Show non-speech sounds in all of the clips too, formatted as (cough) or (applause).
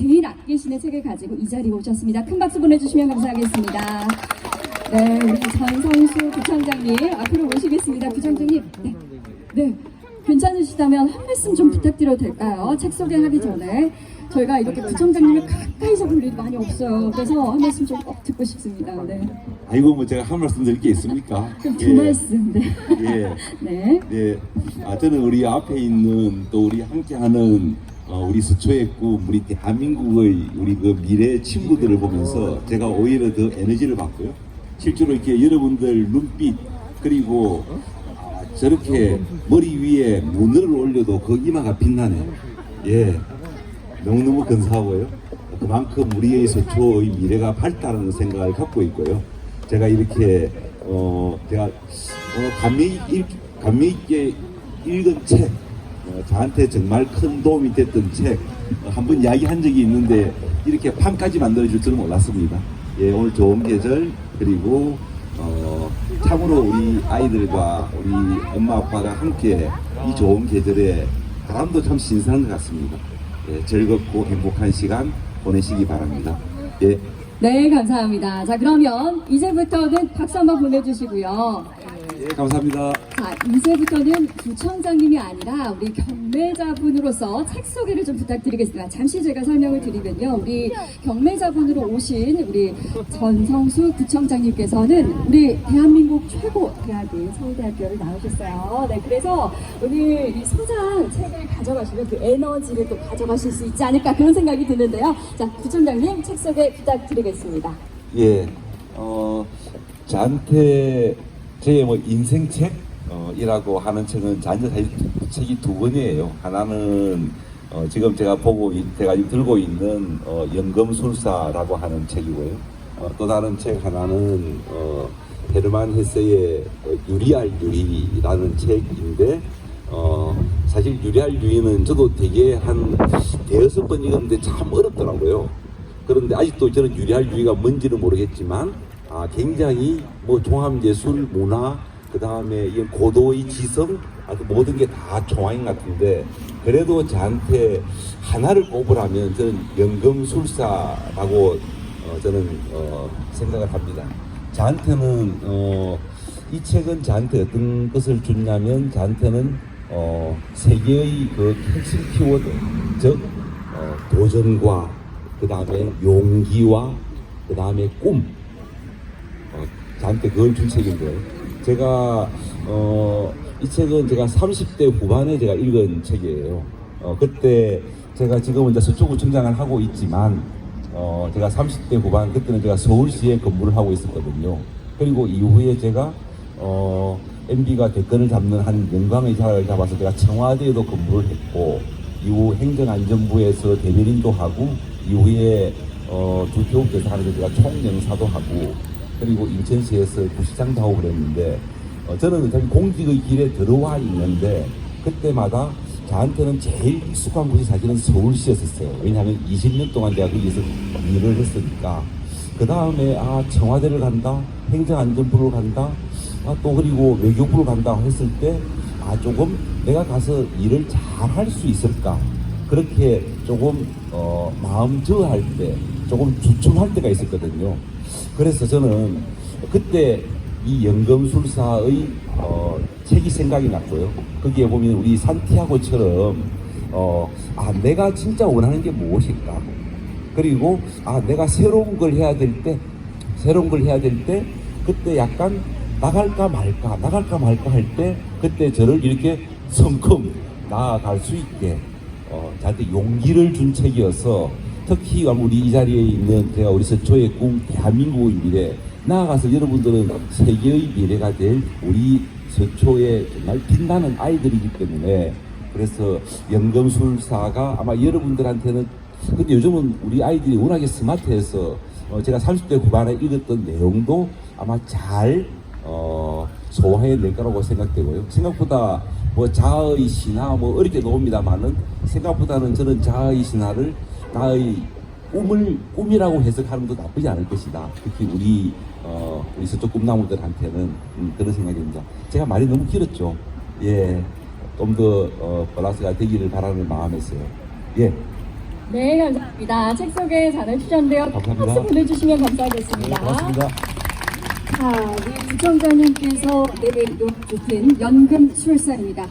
제일 아끼시는 책을 가지고 이 자리에 오셨습니다. 큰 박수 보내주시면 감사하겠습니다. 네, 우리 전성수 부청장님 앞으로 모시겠습니다. 부청장님, 네, 네, 괜찮으시다면 한 말씀 좀 부탁드려도 될까요? 책 소개하기 전에 저희가 이렇게 부청장님을 가까이서 볼 일이 많이 없어요. 그래서 한 말씀 좀 꼭 듣고 싶습니다. 네, 아이고 뭐 제가 한 말씀 드릴 게 있습니까? 그럼 두 말씀. 네, 예. (laughs) 네, 예. 아, 저는 우리 앞에 있는 또 우리 함께하는 어, 우리 서초의 꿈, 우리 대한민국의 우리 그 미래 친구들을 보면서 제가 오히려 더 에너지를 받고요. 실제로 이렇게 여러분들 눈빛 그리고 아, 저렇게 머리 위에 문을 올려도 그 이마가 빛나네요. 예. 너무너무 근사하고요. 그만큼 우리의 서초의 미래가 밝다는 생각을 갖고 있고요. 제가 이렇게 어 제가 어, 감미 있게 읽은 책 어, 저한테 정말 큰 도움이 됐던 책 어, 한번 이야기한 적이 있는데 이렇게 판까지 만들어 줄 줄은 몰랐습니다. 예, 오늘 좋은 계절 그리고 어, 참으로 우리 아이들과 우리 엄마 아빠가 함께 이 좋은 계절에 바람도 참 신선한 것 같습니다. 예, 즐겁고 행복한 시간 보내시기 바랍니다. 예, 네, 감사합니다. 자, 그러면 이제부터는 박수 한번 보내주시고요. 예 감사합니다. 자, 이제부터는 부청장님이 아니라 우리 경매자분으로서 책 소개를 좀 부탁드리겠습니다. 잠시 제가 설명을 드리면요. 우리 경매자분으로 오신 우리 전성수 부청장님께서는 우리 대한민국 최고 대학인 서울대학교를 나오셨어요. 네, 그래서 오늘 이 소장 책을 가져가시면 그 에너지를 또 가져가실 수 있지 않을까 그런 생각이 드는데요. 자, 부청장님 책 소개 부탁드리겠습니다. 예, 어, 저한 테제뭐 인생책 어, 이라고 하는 책은 저한테 사실 책이 두 권이에요. 하나는 어, 지금 제가 보고 있- 제가 지금 들고 있는 어, 연금술사라고 하는 책이고요. 어, 또 다른 책 하나는 어, 헤르만 헤세의 어, 유리알 유리라는 책인데 어, 사실 유리알 유리는 저도 되게 한 대여섯 번 읽었는데 참 어렵더라고요. 그런데 아직도 저는 유리할 유리가 뭔지는 모르겠지만 아, 굉장히 뭐 종합예술 문화 그 다음에 이 고도의 지성 아, 그 모든 게 다 종합인 것 같은데 그래도 저한테 하나를 꼽으라면 저는 연금술사라고 어, 저는 어, 생각을 합니다. 저한테는 어, 이 책은 저한테 어떤 것을 줬냐면 저한테는 어, 세계의 그 핵심 키워드 즉 어, 도전과 그 다음에 용기와 그 다음에 꿈 어, 저한테 그걸 준 책인데요. 제가 어, 이 책은 제가 30대 후반에 제가 읽은 책이에요. 어, 그때 제가 지금은 이제 서초구청장을 하고 있지만 어, 제가 30대 후반 그때는 제가 서울시에 근무를 하고 있었거든요. 그리고 이후에 제가 어, MB가 대권을 잡는 한 영광의 자를 잡아서 제가 청와대에도 근무를 했고 이후 행정안전부에서 대변인도 하고 이후에 어, 주태욱 대사관에서 제가 총영사도 하고 그리고 인천시에서 부시장도 하고 그랬는데 어, 저는 사실 공직의 길에 들어와 있는데 그때마다 저한테는 제일 익숙한 곳이 사실은 서울시였었어요. 왜냐하면 20년 동안 제가 거기서 일을 했으니까. 그 다음에 아 청와대를 간다, 행정안전부를 간다, 아, 또 그리고 외교부를 간다 했을 때 아 조금 내가 가서 일을 잘 할 수 있을까 그렇게 조금 어, 마음 저할 때 조금 주춤할 때가 있었거든요. 그래서 저는 그때 이 연금술사의 어, 책이 생각이 났고요. 거기에 보면 우리 산티아고처럼 어, 아 내가 진짜 원하는 게 무엇일까? 그리고 아 내가 새로운 걸 해야 될 때 새로운 걸 해야 될 때 그때 약간 나갈까 말까 나갈까 말까 할 때 그때 저를 이렇게 성큼 나아갈 수 있게 어, 저한테 용기를 준 책이어서 특히 우리 이 자리에 있는 제가 우리 서초의 꿈 대한민국의 미래 나아가서 여러분들은 세계의 미래가 될 우리 서초의 정말 빛나는 아이들이기 때문에 그래서 연금술사가 아마 여러분들한테는 근데 요즘은 우리 아이들이 워낙에 스마트해서 어, 제가 30대 후반에 읽었던 내용도 아마 잘 어, 소화해낼 거라고 생각되고요. 생각보다 뭐 자아의 신화 뭐 어렵게 나옵니다만은 생각보다는 저는 자아의 신화를 나의 꿈을 꿈이라고 해석하는 것도 나쁘지 않을 것이다. 특히 우리 어, 우리 서쪽 꿈나무들한테는 음, 그런 생각이 듭니다. 제가 말이 너무 길었죠. 예, 좀더 어, 플러스가 되기를 바라는 마음에서요. 예, 네, 감사합니다. 책 소개 잘 해주셨는데요. 감사합니다. 박수 보내주시면 감사하겠습니다. 고맙습니다. 자, 우리 구청장님께서 내려주신 연금 출산입니다.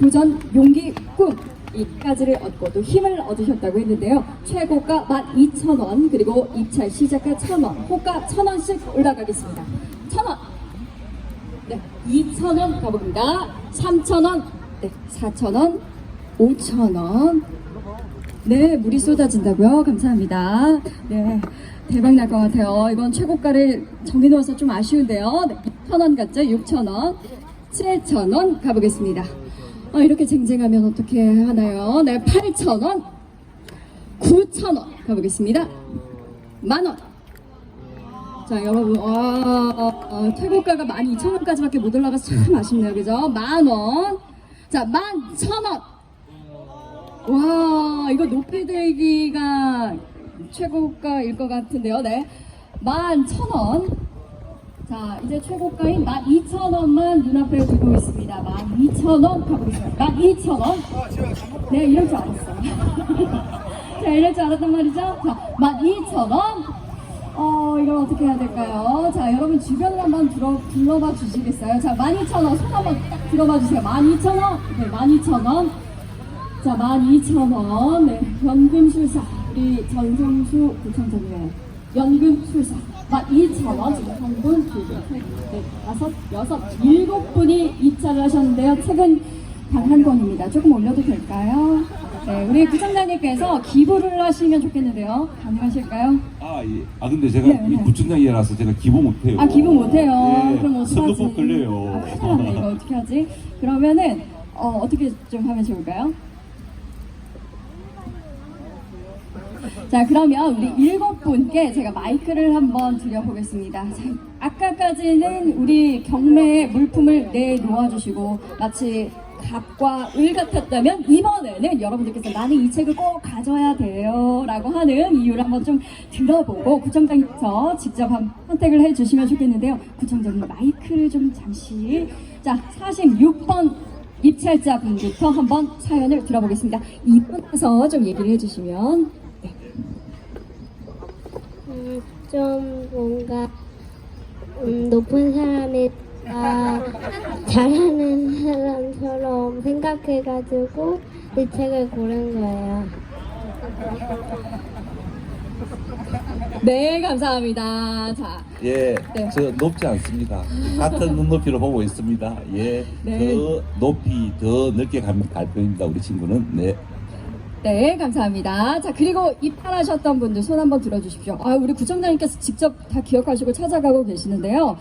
도전, 용기, 꿈. 이까지를 얻고 또 힘을 얻으셨다고 했는데요. 최고가 12,000원, 그리고 입찰 시작가 1,000원, 호가 1,000원씩 올라가겠습니다. 1,000원! 네, 2,000원 가봅니다. 3,000원, 네, 4,000원, 5,000원. 네, 물이 쏟아진다고요? 감사합니다. 네, 대박 날 것 같아요. 이번 최고가를 정해놓아서 좀 아쉬운데요. 네, 6,000원 같죠? 6,000원, 7,000원 가보겠습니다. 아, 이렇게 쟁쟁하면 어떻게 하나요? 네, 8,000원, 9,000원 가보겠습니다. 만원. 자, 여러분, 와, 어, 최고가가 12,000원까지밖에 못 올라가서 참 아쉽네요. 그죠? 만원. 자, 11,000원. 와, 이거 높이 들기가 최고가일 것 같은데요. 네. 11,000원. 자, 이제 최고가인 12,000원만 눈앞에 두고 있습니다. 12,000원 가보겠습니다. 12,000원. 네, 이럴 줄 알았어. 자, (laughs) 이럴 줄 알았단 말이죠. 자, 12,000원. 어, 이걸 어떻게 해야 될까요? 자, 여러분 주변을 한번 들어, 둘러봐 주시겠어요? 자, 12,000원. 손 한번 딱 들어봐 주세요. 12,000원. 네, 12,000원. 자, 12,000원. 네, 연금 출사. 우리 전성수 구청장님. 연금 출사. 12,000원. 지금 한 분, 두 분, 세 분, 넷, 다섯, 여섯, 일곱 분이 입찰을 하셨는데요. 책은 단 한 권입니다. 조금 올려도 될까요? 네, 우리 구청장님께서 기부를 하시면 좋겠는데요. 가능하실까요? 아, 예. 아 근데 제가 네, 이 네. 부청장이라서 제가 기부 못해요. 아, 기부 못해요. 예. 그럼 어떡하지? 선거법 걸려요. 아, 큰일 났네. 이거 어떻게 하지? 그러면은, 어, 어떻게 좀 하면 좋을까요? 자, 그러면 우리 일곱 분께 제가 마이크를 한번 드려보겠습니다. 자, 아까까지는 우리 경매에 물품을 내놓아 주시고 마치 갑과 을 같았다면 이번에는 여러분들께서 나는 이 책을 꼭 가져야 돼요 라고 하는 이유를 한번 좀 들어보고 구청장님께서 직접 한 선택을 해주시면 좋겠는데요. 구청장님 마이크를 좀 잠시 자 46번 입찰자 분부터 한번 사연을 들어보겠습니다. 이분께서 좀 얘기를 해주시면 네. 음, 좀 뭔가 음, 높은 사람이 아, 잘하는 사람처럼 생각해가지고 이 책을 고른 거예요. 네 감사합니다. 자 예, 네. 저 높지 않습니다. 같은 눈높이로 보고 있습니다. 예, 네. 더 높이, 더 넓게 가면 갈 겁니다. 우리 친구는. 네. 네, 감사합니다. 자, 그리고 입찰하셨던 분들 손 한번 들어주십시오. 아, 우리 구청장님께서 직접 다 기억하시고 찾아가고 계시는데요.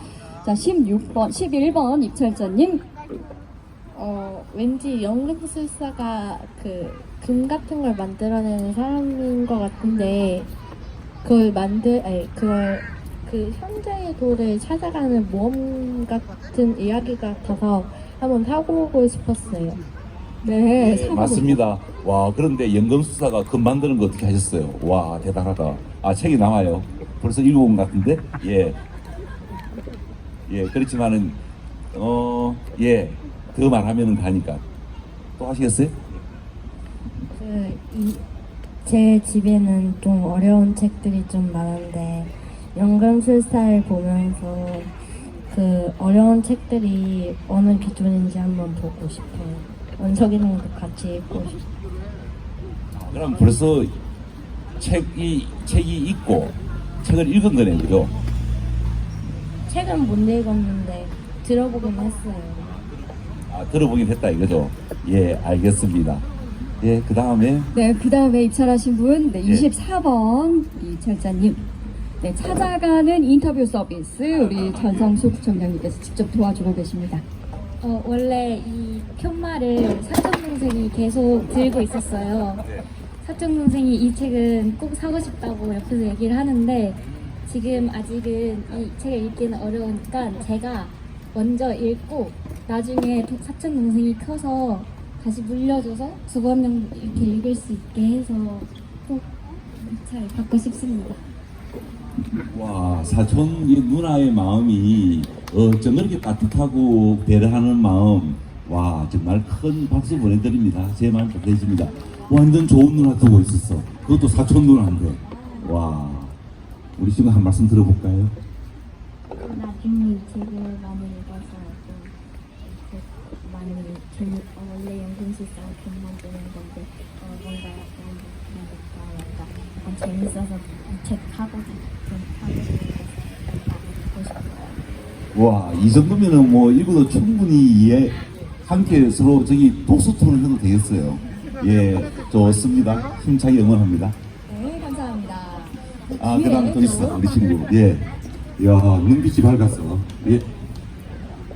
자, 16번, 11번 입찰자님. 어, 왠지 연금술사가 그 금 같은 걸 만들어내는 사람인 것 같은데 그걸 만들 아니 그걸 그 현재의 도를 찾아가는 모험 같은 이야기 같아서 한번 사고보고 싶었어요. 네, 예, 사과를- 맞습니다. 와, 그런데 연금 수사가 금 만드는 거 어떻게 하셨어요? 와, 대단하다. 아, 책이 나와요. 벌써 읽어본 것 같은데? 예. 예, 그렇지만은, 어, 예. 더 말하면은 가니까. 또 하시겠어요? 그, 이, 제 집에는 좀 어려운 책들이 좀 많은데 연금술사를 보면서 그 어려운 책들이 어느 기준인지 한번 보고 싶어요. 원석이랑도 같이 읽고 싶어요. 그럼 벌써 책이, 책이 있고, 책을 읽은 거네요, 그죠? 책은 못 읽었는데 들어보긴 했어요. 아, 들어보긴 했다, 이거죠? 예, 알겠습니다. 예, 그 다음에, 네, 그 다음에 입찰하신 분, 네, 예. 24번 입찰자님. 네, 찾아가는 인터뷰 서비스 우리 전성수 구청장님께서 직접 도와주고 계십니다. 어, 원래 이 푯말을 사촌 동생이 계속 들고 있었어요. 사촌 동생이 이 책은 꼭 사고 싶다고 옆에서 얘기를 하는데 지금 아직은 이 책을 읽기는 어려우니까 제가 먼저 읽고 나중에 도- 사촌 동생이 커서 다시 물려줘서 두번 정도 이렇게 읽을 수 있게 해서 꼭 잘 받고 싶습니다. 와, 사촌 이 누나의 마음이 어쩜 그렇게 따뜻하고 배려하는 마음. 와, 정말 큰 박수 보내드립니다. 제 마음 좋겠습니다. 완전 좋은 누나 두고 있었어. 그것도 사촌 누나인데 와 우리 친구 한 말씀 들어볼까요? 나중에 이 책을 많이 읽어서 좀 많이 재미 어, 원래 연금술사 돈 만드는 건데 어, 뭔가 약간 그러니까 약간, 약간 재밌어서 이책 하고. 와, 이 정도면은 뭐 읽어도 충분히 이해, 함께 서로 저기 독서 토론 해도 되겠어요. 예, 좋습니다. 힘차게 응원합니다. 네, 감사합니다. 아, 그 다음 또 있어, 우리 친구. 예. 이야, 눈빛이 밝았어. 예.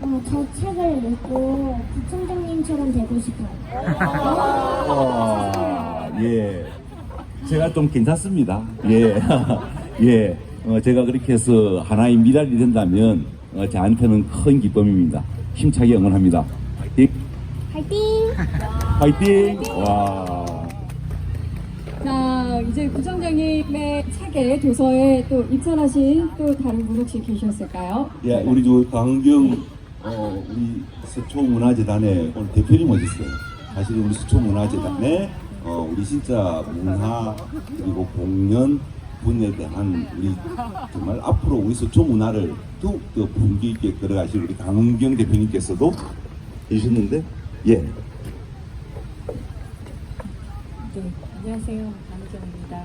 어, 저 책을 읽고 부총장님처럼 되고 싶어요. 와, 예. 제가 좀 괜찮습니다. 예. (laughs) 예. 어, 제가 그렇게 해서 하나의 미랄이 된다면, 어, 저한테는 큰 기쁨입니다. 힘차게 응원합니다. 화이팅! 파이팅! 화이팅! 와. 자, 이제 구청장님의 책에 도서에 또 입찰하신 또 다른 분 혹시 계셨을까요? 예, 우리 저 강경 어, 우리 서초문화재단의 오늘 대표님 어디 있어요? 사실 우리 서초문화재단에 어, 우리 진짜 문화 그리고 공연 분야에 대한 우리 정말 앞으로 우리 서초 문화를 더욱더 분기 있게 걸어가실 우리 강경 대표님께서도 해주셨는데 예. 네, 안녕하세요. 강정입니다.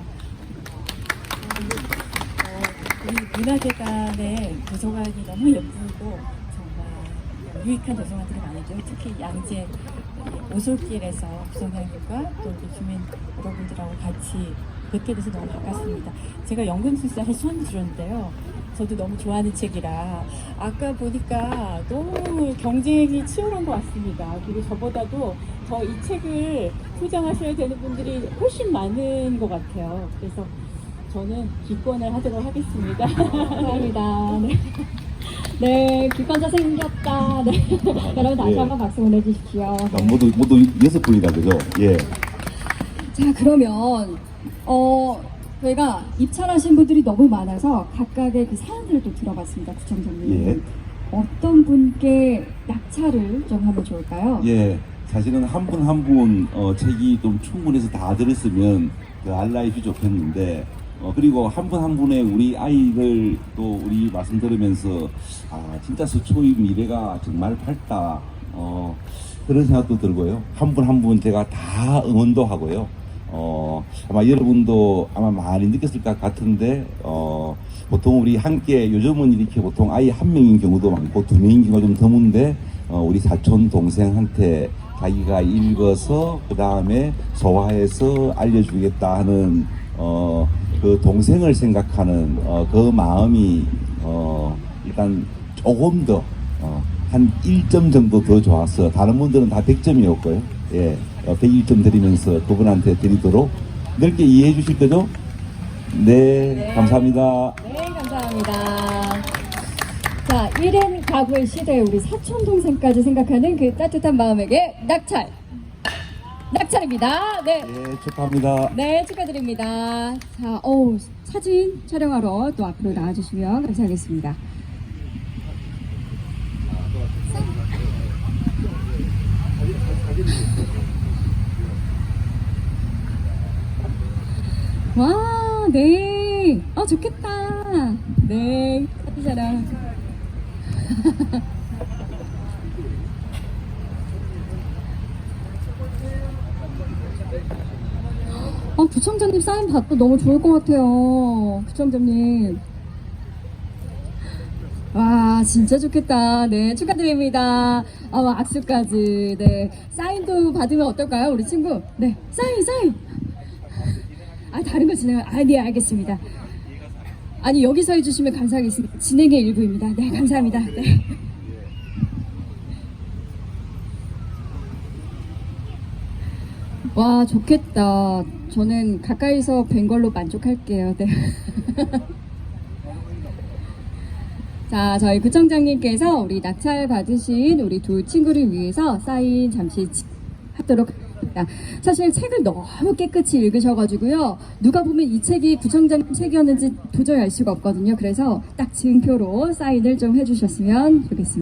어, 우리 문화재단의 도서관이 너무 예쁘고 정말 유익한 도서관들이 많죠. 특히 양재 오솔길에서 구성장님과 또 우리 주민 여러분들하고 같이 뵙게 돼서 너무 반갑습니다. 제가 연금술사를 처음 들었는데요. 저도 너무 좋아하는 책이라 아까 보니까 너무 경쟁이 치열한 것 같습니다. 그리고 저보다도 더 이 책을 소장하셔야 되는 분들이 훨씬 많은 것 같아요. 그래서 저는 기권을 하도록 하겠습니다. (laughs) 감사합니다. 네. 네, 기권자 생겼다. 네. (laughs) 여러분 다시 예. 한번 박수 보내주십시오. 자, 모두 모두 여섯 분이다 그죠? 예. 자, 그러면, 어, 저희가 입찰하신 분들이 너무 많아서 각각의 그 사연들을 또 들어봤습니다, 구청장님. 예. 어떤 분께 낙찰을 좀 하면 좋을까요? 예, 사실은 한 분 한분 어, 책이 좀 충분해서 다 들었으면 그 알라이피 좋겠는데 어, 그리고 한 분 한 분의 우리 아이들 또 우리 말씀 들으면서 아 진짜 서초의 미래가 정말 밝다. 어, 그런 생각도 들고요. 한 분 한 분 제가 다 응원도 하고요. 어, 아마 여러분도 아마 많이 느꼈을 것 같은데 어, 보통 우리 함께 요즘은 이렇게 보통 아이 한 명인 경우도 많고 두 명인 경우가 좀 드문데 어, 우리 사촌 동생한테 자기가 읽어서 그 다음에 소화해서 알려주겠다 하는 어, 그 동생을 생각하는 어, 그 마음이 어, 일단 조금 더 어, 한 1점 정도 더 좋았어. 다른 분들은 다 100점이었고요. 예, 어, 101점 드리면서 그분한테 드리도록 넓게 이해해 주실 거죠? 네, 감사합니다. 네, 감사합니다. 자, 1인 가구의 시대에 우리 사촌 동생까지 생각하는 그 따뜻한 마음에게 낙찰. 낙찰입니다. 네. 예, 축하합니다. 네, 축하드립니다. 자, 어우, 사진 촬영하러 또 앞으로 나와주시면 감사하겠습니다. 와, 네. 아, 좋겠다. 네, 사진 촬영. 아, 부청장님 사인 받고 너무 좋을 것 같아요. 부청장님. 와, 진짜 좋겠다. 네, 축하드립니다. 아, 악수까지. 네. 사인도 받으면 어떨까요, 우리 친구? 네, 사인, 사인. 아, 다른 거 진행, 아, 네, 알겠습니다. 아니, 여기서 해주시면 감사하겠습니다. 진행의 일부입니다. 네, 감사합니다. 네. 와, 좋겠다. 저는 가까이서 뵌 걸로 만족할게요. 네. (laughs) 자, 저희 구청장님께서 우리 낙찰 받으신 우리 두 친구를 위해서 사인 잠시 지- 하도록 하겠습니다. 사실 책을 너무 깨끗이 읽으셔가지고요. 누가 보면 이 책이 구청장님 책이었는지 도저히 알 수가 없거든요. 그래서 딱 증표로 사인을 좀 해주셨으면 좋겠습니다.